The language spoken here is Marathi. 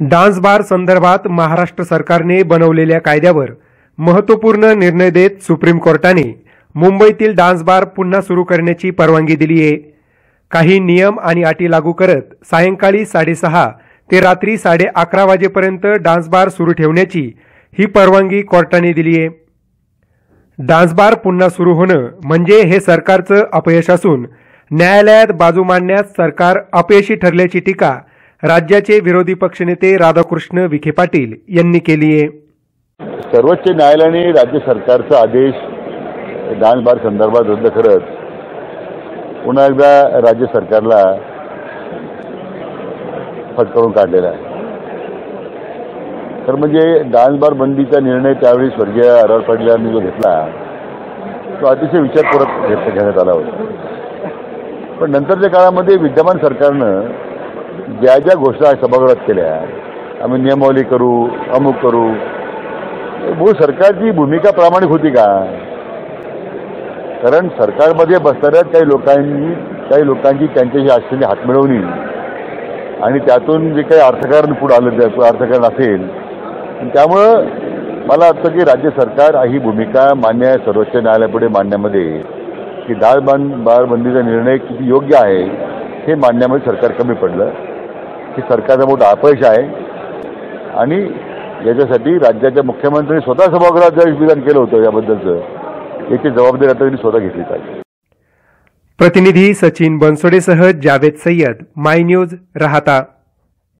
डान्स बार संदर्भात महाराष्ट्र सरकारने बनवलेल्या कायद्यावर महत्त्वपूर्ण निर्णय देत सुप्रीम कोर्टाने मुंबईतील डान्स बार पुन्हा सुरू करण्याची परवानगी दिली आहे. काही नियम आणि अटी लागू करत सायंकाळी साडेसहा ते रात्री साडे अकरा वाजेपर्यंत डान्स बार सुरू ठेवण्याची ही परवानगी कोर्टाने दिली आहे. डान्स बार पुन्हा सुरू होणं म्हणजे हे सरकारचं अपयश असून न्यायालयात बाजू मांडण्यास सरकार अपयशी ठरल्याची टीका राज्याचे विरोधी पक्षनेते राधाकृष्ण विखे पाटील यांनी केली आहे. सर्वोच्च न्यायालयाने राज्य सरकारचा आदेश डान्स बार संदर्भात रद्द करत पुन्हा एकदा राज्य सरकारला फटकावून काढलेला आहे. तर म्हणजे डान्सबार बंदीचा निर्णय त्यावेळी स्वर्गीय अरळ पाटील यांनी जो घेतला तो अतिशय विचारपूर्वक घेण्यात आला होता. पण नंतरच्या काळामध्ये विद्यमान सरकारनं ज्या ज्या घोषणा सभागृहात केल्या आम्ही नियमावली करू अमुक करू. मूळ सरकारची भूमिका प्रामाणिक होती का? कारण सरकारमध्ये बसणाऱ्या काही लोकांनी काही लोकांची त्यांच्याशी आश्चर्य हात मिळवली आणि त्यातून जे काही अर्थकारण पुढे आलं त्या अर्थकारण असेल त्यामुळं मला वाटतं की राज्य सरकार ही भूमिका मान्य आहे सर्वोच्च न्यायालयापुढे मांडण्यामध्ये की दाळ बांध बारबंदीचा निर्णय किती योग्य आहे हे मांडण्यामध्ये सरकार कमी पडलं. की सरकारचं मोठा अपयश आहे. आणि याच्यासाठी राज्याच्या मुख्यमंत्र्यांनी स्वतः सभागृहात जे विधान केलं होतं याबद्दलचं. याची जबाबदारी आता त्यांनी स्वतः घेतली पाहिजे. प्रतिनिधी सचिन बनसोडेसह जावेद सय्यद माय न्यूज राहता.